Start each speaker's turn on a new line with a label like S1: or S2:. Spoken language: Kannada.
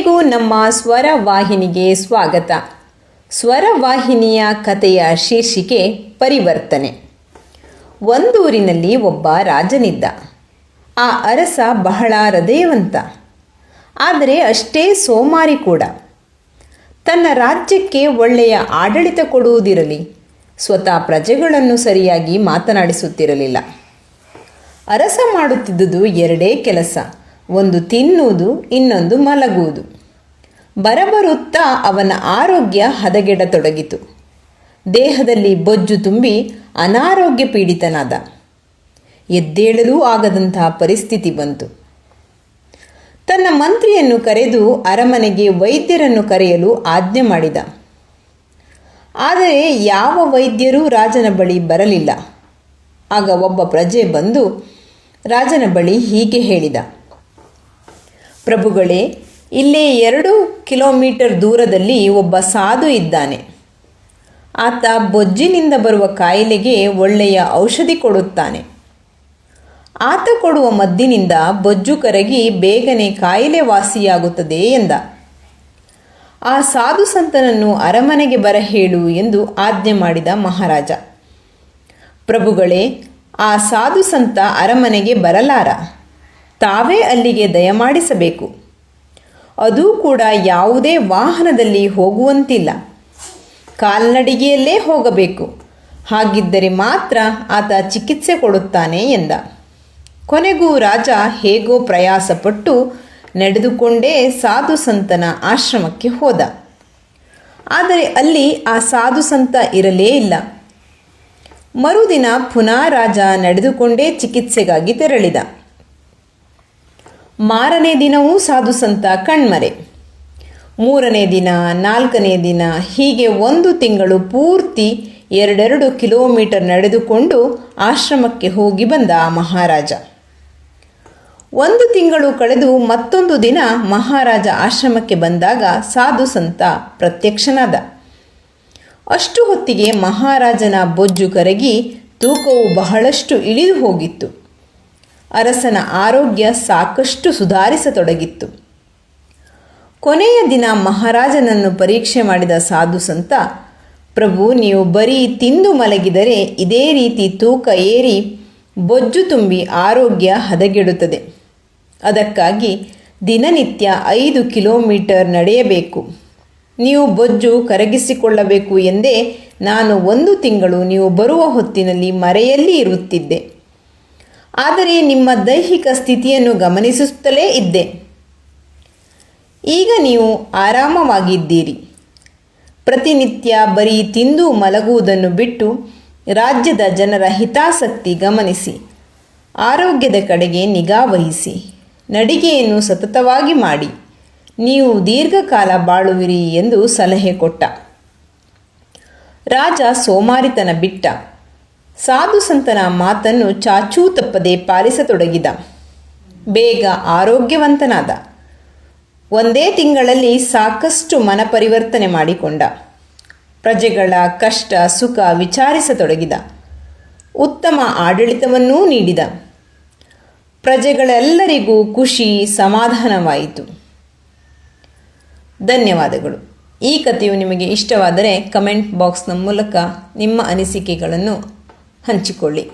S1: ಎಲ್ಲರಿಗೂ ನಮ್ಮ ಸ್ವರ ವಾಹಿನಿಗೆ ಸ್ವಾಗತ. ಸ್ವರವಾಹಿನಿಯ ಕಥೆಯ ಶೀರ್ಷಿಕೆ ಪರಿವರ್ತನೆ. ಒಂದೂರಿನಲ್ಲಿ ಒಬ್ಬ ರಾಜನಿದ್ದ. ಆ ಅರಸ ಬಹಳ ಹೃದಯವಂತ. ಆದರೆ ಅಷ್ಟೇ ಸೋಮಾರಿ ಕೂಡ. ತನ್ನ ರಾಜ್ಯಕ್ಕೆ ಒಳ್ಳೆಯ ಆಡಳಿತ ಕೊಡುವುದಿರಲಿ, ಸ್ವತಃ ಪ್ರಜೆಗಳನ್ನು ಸರಿಯಾಗಿ ಮಾತನಾಡಿಸುತ್ತಿರಲಿಲ್ಲ. ಅರಸ ಮಾಡುತ್ತಿದ್ದುದು ಎರಡೇ ಕೆಲಸ. ಒಂದು ತಿನ್ನುವುದು, ಇನ್ನೊಂದು ಮಲಗುವುದು. ಬರಬರುತ್ತಾ ಅವನ ಆರೋಗ್ಯ ಹದಗೆಡತೊಡಗಿತು. ದೇಹದಲ್ಲಿ ಬೊಜ್ಜು ತುಂಬಿ ಅನಾರೋಗ್ಯ ಪೀಡಿತನಾದ. ಎದ್ದೇಳಲೂ ಆಗದಂತಹ ಪರಿಸ್ಥಿತಿ ಬಂತು. ತನ್ನ ಮಂತ್ರಿಯನ್ನು ಕರೆದು ಅರಮನೆಗೆ ವೈದ್ಯರನ್ನು ಕರೆಯಲು ಆಜ್ಞೆ ಮಾಡಿದ. ಆದರೆ ಯಾವ ವೈದ್ಯರೂ ರಾಜನ ಬಳಿ ಬರಲಿಲ್ಲ. ಆಗ ಒಬ್ಬ ಪ್ರಜೆ ಬಂದು ರಾಜನ ಬಳಿ ಹೀಗೆ ಹೇಳಿದ. ಪ್ರಭುಗಳೇ, ಇಲ್ಲಿ ಎರಡು ಕಿಲೋಮೀಟರ್ ದೂರದಲ್ಲಿ ಒಬ್ಬ ಸಾಧು ಇದ್ದಾನೆ. ಆತ ಬೊಜ್ಜಿನಿಂದ ಬರುವ ಕಾಯಿಲೆಗೆ ಒಳ್ಳೆಯ ಔಷಧಿ ಕೊಡುತ್ತಾನೆ. ಆತ ಕೊಡುವ ಮದ್ದಿನಿಂದ ಬೊಜ್ಜು ಕರಗಿ ಬೇಗನೆ ಕಾಯಿಲೆ ವಾಸಿಯಾಗುತ್ತದೆ ಎಂದ. ಆ ಸಾಧು ಸಂತನನ್ನು ಅರಮನೆಗೆ ಬರ ಹೇಳು ಎಂದು ಆಜ್ಞೆ ಮಾಡಿದ ಮಹಾರಾಜ. ಪ್ರಭುಗಳೇ, ಆ ಸಾಧು ಸಂತ ಅರಮನೆಗೆ ಬರಲಾರ? ತಾವೇ ಅಲ್ಲಿಗೆ ದಯಮಾಡಿಸಬೇಕು. ಅದೂ ಕೂಡ ಯಾವುದೇ ವಾಹನದಲ್ಲಿ ಹೋಗುವಂತಿಲ್ಲ. ಕಾಲ್ನಡಿಗೆಯಲ್ಲೇ ಹೋಗಬೇಕು. ಹಾಗಿದ್ದರೆ ಮಾತ್ರ ಆತ ಚಿಕಿತ್ಸೆ ಕೊಡುತ್ತಾನೆ ಎಂದ. ಕೊನೆಗೂ ರಾಜ ಹೇಗೋ ಪ್ರಯಾಸಪಟ್ಟು ನಡೆದುಕೊಂಡೇ ಸಾಧು ಸಂತನ ಆಶ್ರಮಕ್ಕೆ ಹೋದ. ಆದರೆ ಅಲ್ಲಿ ಆ ಸಾಧು ಸಂತ ಇರಲೇ ಇಲ್ಲ. ಮರುದಿನ ಪುನಃ ರಾಜ ನಡೆದುಕೊಂಡೇ ಚಿಕಿತ್ಸೆಗಾಗಿ ತೆರಳಿದ. ಮಾರನೇ ದಿನವೂ ಸಾಧು ಸಂತ ಕಣ್ಮರೆ. ಮೂರನೇ ದಿನ, ನಾಲ್ಕನೇ ದಿನ, ಹೀಗೆ ಒಂದು ತಿಂಗಳು ಪೂರ್ತಿ ಎರಡೆರಡು ಕಿಲೋಮೀಟರ್ ನಡೆದುಕೊಂಡು ಆಶ್ರಮಕ್ಕೆ ಹೋಗಿ ಬಂದ ಮಹಾರಾಜ. ಒಂದು ತಿಂಗಳು ಕಳೆದು ಮತ್ತೊಂದು ದಿನ ಮಹಾರಾಜ ಆಶ್ರಮಕ್ಕೆ ಬಂದಾಗ ಸಾಧು ಸಂತ ಪ್ರತ್ಯಕ್ಷನಾದ. ಅಷ್ಟು ಹೊತ್ತಿಗೆ ಮಹಾರಾಜನ ಬೊಜ್ಜು ಕರಗಿ ತೂಕವು ಬಹಳಷ್ಟು ಇಳಿದು ಹೋಗಿತ್ತು. ಅರಸನ ಆರೋಗ್ಯ ಸಾಕಷ್ಟು ಸುಧಾರಿಸತೊಡಗಿತ್ತು. ಕೊನೆಯ ದಿನ ಮಹಾರಾಜನನ್ನು ಪರೀಕ್ಷೆ ಮಾಡಿದ ಸಾಧು ಸಂತ, ಪ್ರಭು, ನೀವು ಬರೀ ತಿಂದು ಮಲಗಿದರೆ ಇದೇ ರೀತಿ ತೂಕ ಏರಿ ಬೊಜ್ಜು ತುಂಬಿ ಆರೋಗ್ಯ ಹದಗೆಡುತ್ತದೆ. ಅದಕ್ಕಾಗಿ ದಿನನಿತ್ಯ ಐದು ಕಿಲೋಮೀಟರ್ ನಡೆಯಬೇಕು. ನೀವು ಬೊಜ್ಜು ಕರಗಿಸಿಕೊಳ್ಳಬೇಕು ಎಂದೇ ನಾನು ಒಂದು ತಿಂಗಳು ನೀವು ಬರುವ ಹೊತ್ತಿನಲ್ಲಿ ಮರೆಯಲ್ಲಿ ಇರುತ್ತಿದ್ದೆ. ಆದರೆ ನಿಮ್ಮ ದೈಹಿಕ ಸ್ಥಿತಿಯನ್ನು ಗಮನಿಸುತ್ತಲೇ ಇದ್ದೆ. ಈಗ ನೀವು ಆರಾಮವಾಗಿದ್ದೀರಿ. ಪ್ರತಿನಿತ್ಯ ಬರೀ ತಿಂದು ಮಲಗುವುದನ್ನು ಬಿಟ್ಟು ರಾಜ್ಯದ ಜನರ ಹಿತಾಸಕ್ತಿ ಗಮನಿಸಿ, ಆರೋಗ್ಯದ ಕಡೆಗೆ ನಿಗಾ ವಹಿಸಿ, ನಡಿಗೆಯನ್ನು ಸತತವಾಗಿ ಮಾಡಿ, ನೀವು ದೀರ್ಘಕಾಲ ಬಾಳುವಿರಿ ಎಂದು ಸಲಹೆ ಕೊಟ್ಟ. ರಾಜ ಸೋಮಾರಿತನ ಬಿಟ್ಟ. ಸಾಧು ಸಂತನ ಮಾತನ್ನು ಚಾಚೂ ತಪ್ಪದೆ ಪಾಲಿಸತೊಡಗಿದ. ಬೇಗ ಆರೋಗ್ಯವಂತನಾದ. ಒಂದೇ ತಿಂಗಳಲ್ಲಿ ಸಾಕಷ್ಟು ಮನ ಪರಿವರ್ತನೆ ಮಾಡಿಕೊಂಡ. ಪ್ರಜೆಗಳ ಕಷ್ಟ, ಸುಖ ವಿಚಾರಿಸತೊಡಗಿದ. ಉತ್ತಮ ಆಡಳಿತವನ್ನೂ ನೀಡಿದ. ಪ್ರಜೆಗಳೆಲ್ಲರಿಗೂ ಖುಷಿ, ಸಮಾಧಾನವಾಯಿತು. ಧನ್ಯವಾದಗಳು. ಈ ಕಥೆಯು ನಿಮಗೆ ಇಷ್ಟವಾದರೆ ಕಮೆಂಟ್ ಬಾಕ್ಸ್ನ ಮೂಲಕ ನಿಮ್ಮ ಅನಿಸಿಕೆಗಳನ್ನು ಹಂಚಿಕೊಳ್ಳಿ.